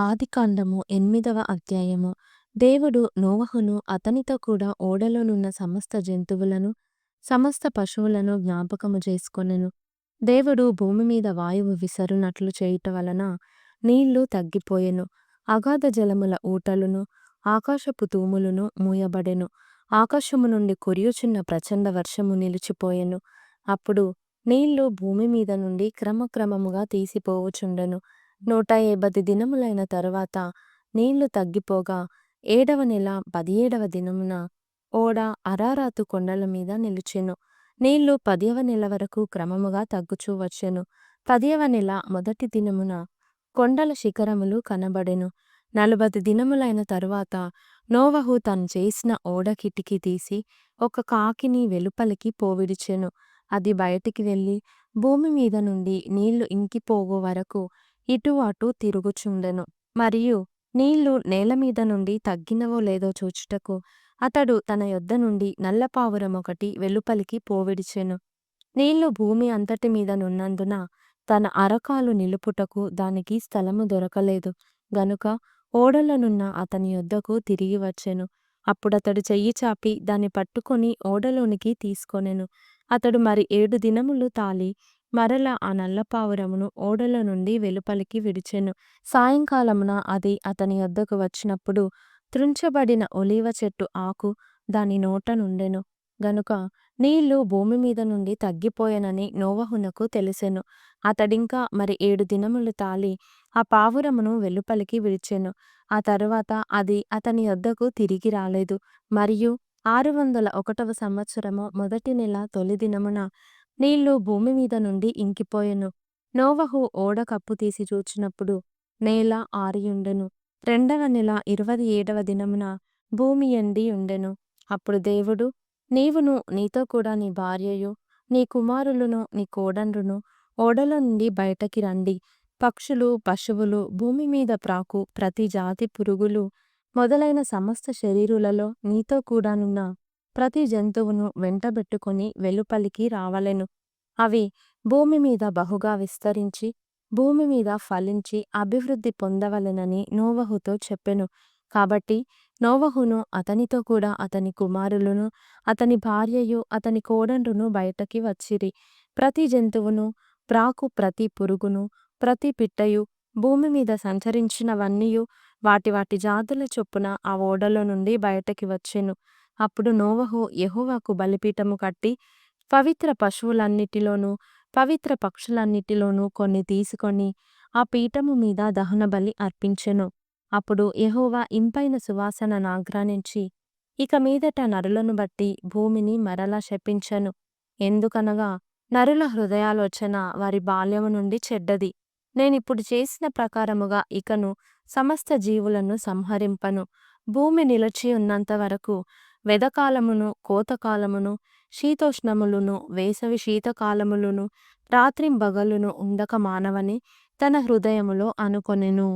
ఆదికాండము ఎనిమిదవ అధ్యాయము. దేవుడు నోవహును అతనితో కూడా ఓడలోనున్న సమస్త జంతువులను సమస్త పశువులను జ్ఞాపకము చేసుకొనెను. దేవుడు భూమి మీద వాయువు విసరునట్లు చేయుట వలన నీళ్ళు తగ్గిపోయెను. అగాధ జలముల ఊటలును ఆకాశపు తూములును మూయబడెను. ఆకాశము నుండి కురియుచున్న ప్రచండ వర్షము నిలిచిపోయెను. అప్పుడు నీళ్ళు భూమి మీద నుండి క్రమక్రమముగా తీసిపోవుచుండెను. నూట ఏబది దినములైన తరువాత నీళ్ళు తగ్గిపోగా ఏడవ నెల పదిహేడవ దినమున ఓడ అరారాతు కొండల మీద నిలిచెను. నీళ్ళు పదివ నెల వరకు క్రమముగా తగ్గుచూ వచ్చెను. పదియవ నెల మొదటి దినమున కొండల శిఖరములు కనబడెను. నలుబది దినములైన తరువాత నోవహు తను చేసిన ఓడ కిటికీ తీసి ఒక కాకిని వెలుపలికి పోవిడిచెను. అది బయటికి వెళ్ళి భూమి మీద నుండి నీళ్ళు ఇంకిపోవు వరకు ఇటు అటు తిరుగుచుండెను. మరియు నీళ్ళు నేలమీద నుండి తగ్గినవో లేదో చూచుటకు అతడు తన యొద్ద నుండి నల్లపావురమొకటి వెలుపలికి పోవిడిచెను. నీళ్ళు భూమి అంతటి మీద నున్నందున తన అరకాలు నిలుపుటకు దానికి స్థలము దొరకలేదు. గనుక ఓడలనున్న అతని యొద్దకు తిరిగి వచ్చెను. అప్పుడతడు చెయ్యి చాపి దాన్ని పట్టుకొని ఓడలోనికి తీసుకొనెను. అతడు మరి ఏడు దినములు తాలి మరల ఆ నల్లపావురమును ఓడల నుండి వెలుపలికి విడిచెను. సాయంకాలమున అది అతని వద్దకు వచ్చినప్పుడు త్రుంచబడిన ఒలీవ చెట్టు ఆకు దాని నోట నుండెను. గనుక నీళ్ళు భూమి మీద నుండి తగ్గిపోయెనని నోవహునకు తెలిసెను. అతడింకా మరి ఏడు దినములు తాలి ఆ పావురమును వెలుపలికి విడిచెను. ఆ తరువాత అది అతని వద్దకు తిరిగి రాలేదు. మరియు ఆరు వందల ఒకటవ సంవత్సరము మొదటి నెల తొలి దినమున నీళ్ళు భూమి మీద నుండి ఇంకిపోయెను. నోవహు ఓడ కప్పు తీసి చూచినప్పుడు నేల ఆరియుండెను. రెండవ నెల ఇరవై ఏడవ దినమున భూమి ఎండి ఉండెను. అప్పుడు దేవుడు నీవును నీతో కూడా నీ భార్యయు నీ కుమారులను నీ కోడండ్రును ఓడలో నుండి బయటకి రండి. పక్షులు పశువులు భూమి మీద ప్రాకు. ప్రతి జాతి పురుగులు మొదలైన సమస్త శరీరులలో నీతో కూడానున్న ప్రతి జంతువును వెంటబెట్టుకుని వెలుపలికి రావలెను. అవి భూమి మీద బహుగా విస్తరించి భూమి మీద ఫలించి అభివృద్ధి పొందవలెనని నోవహుతో చెప్పెను. కాబట్టి నోవహును అతనితో కూడా అతని కుమారులను అతని భార్యయు అతని కోడండ్రును బయటకి వచ్చిరి. ప్రతి జంతువును ప్రాకు ప్రతి పురుగును ప్రతి పిట్టయు భూమి మీద సంచరించినవన్నీయు వాటి వాటి జాతుల చొప్పున ఆ ఓడలో నుండి బయటకి వచ్చెను. అప్పుడు నోవహు యహోవాకు బలిపీఠము కట్టి పవిత్ర పశువులన్నిటిలోనూ పవిత్ర పక్షులన్నిటిలోనూ కొన్ని తీసుకొని ఆ పీఠము మీద దహనబలి అర్పించెను. అప్పుడు యహోవా ఇంపైన సువాసన నాగ్రానించి ఇక మీదట నరులను బట్టి భూమిని మరలా శపించెను. ఎందుకనగా నరుల హృదయాలోచన వారి బాల్యము నుండి చెడ్డది. నేనిప్పుడు చేసిన ప్రకారముగా ఇకను సమస్త జీవులను సంహరింపను. భూమి నిలిచి ఉన్నంత వరకు వెదకాలమును కోతకాలమును శీతోష్ణములును వేసవి శీతకాలములును రాత్రింబగలును ఉండక మానవని తన హృదయములో అనుకొనెను.